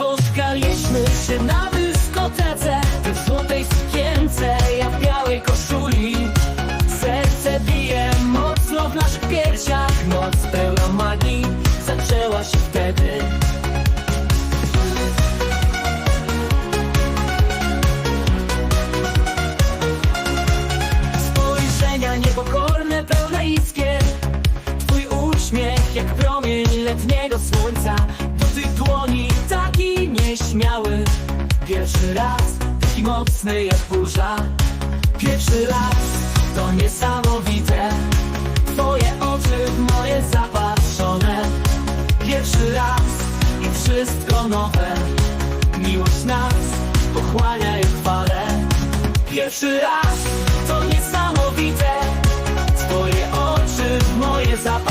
Spotkaliśmy się na dyskotece Ty w złotej sukience, ja w białej koszuli. Serce bije mocno w naszych piersiach Noc pełna magii zaczęła się wtedy. Spojrzenia niepokorne, pełne iskier Twój uśmiech jak promień letniego słońca Pierwszy raz taki mocny jak burza. Pierwszy raz to niesamowite. Twoje oczy w moje zapatrzone. Pierwszy raz i wszystko nowe. Miłość nas pochłania jak fale. Pierwszy raz to niesamowite. Twoje oczy w moje zapatrzone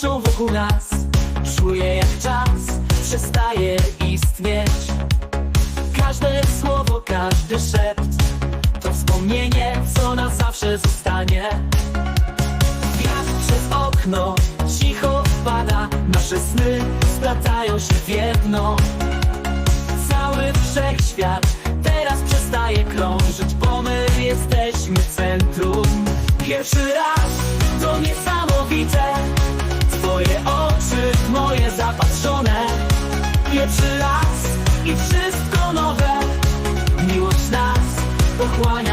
tańczą wokół nas. Czuję jak czas przestaje istnieć. Każde słowo, każdy szept To wspomnienie, co na zawsze zostanie. Wiatr przez okno cicho wpada Nasze sny splatają się w jedno. Cały wszechświat teraz przestaje krążyć Bo my jesteśmy centrum. Pierwszy raz to niesamowite Pierwszy raz i wszystko nowe. Miłość nas pochłania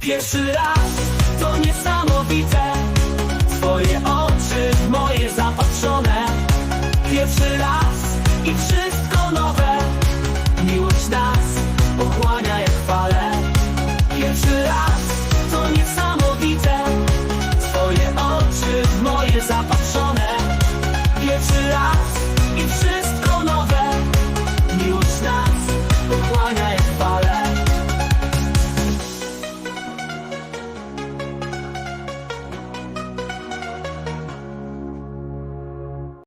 Pierwszy raz to niesamowite. Twoje oczy w moje zapatrzone. Pierwszy raz i wszystko nowe. Miłość nas pochłania jak fale. Pierwszy raz to niesamowite. Twoje oczy w moje zapatrzone.